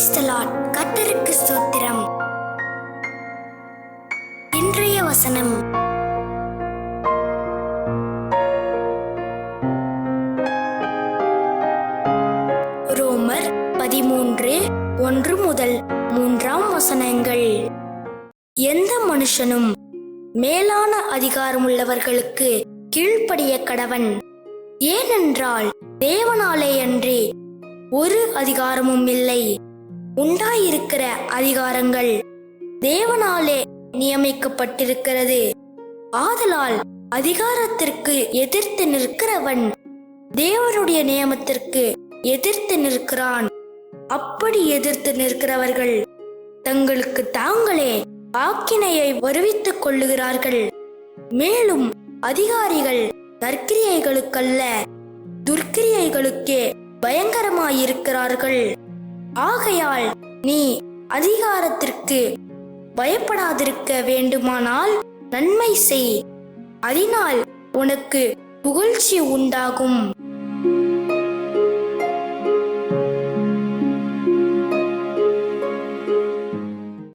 பிரைசலாட் கத்தருக்கு ஸ்தோத்திரம். இன்றைய வசனம். ரோமர் பதிமூன்று ஒன்று முதல் மூன்றாம் வசனங்கள். எந்த மனுஷனும் மேலான அதிகாரமுள்ளவர்களுக்கு கீழ்ப்படிய கடவன். ஏனென்றால் தேவனாலே அன்றி ஒரு அதிகாரமும் இல்லை. உண்டாயிருக்கிற அதிகாரங்கள் தேவனாலே நியமிக்கப்பட்டிருக்கிறது. ஆதலால் அதிகாரத்திற்கு எதிர்த்து நிற்கிறவன் தேவனுடைய நியமத்திற்கு எதிர்த்து நிற்கிறான். அப்படி எதிர்த்து நிற்கிறவர்கள் தங்களுக்கு தாங்களே ஆக்கினையை வருவித்துக் கொள்ளுகிறார்கள். மேலும் அதிகாரிகள் நற்கிரியைகளுக்கல்ல துர்க்கிரியைகளுக்கே பயங்கரமாயிருக்கிறார்கள். ஆகையால் நீ அதிகாரத்திற்கு பயப்படாதிருக்க வேண்டுமானால் நன்மை செய். அதனால் உனக்கு புகழ்ச்சி உண்டாகும்.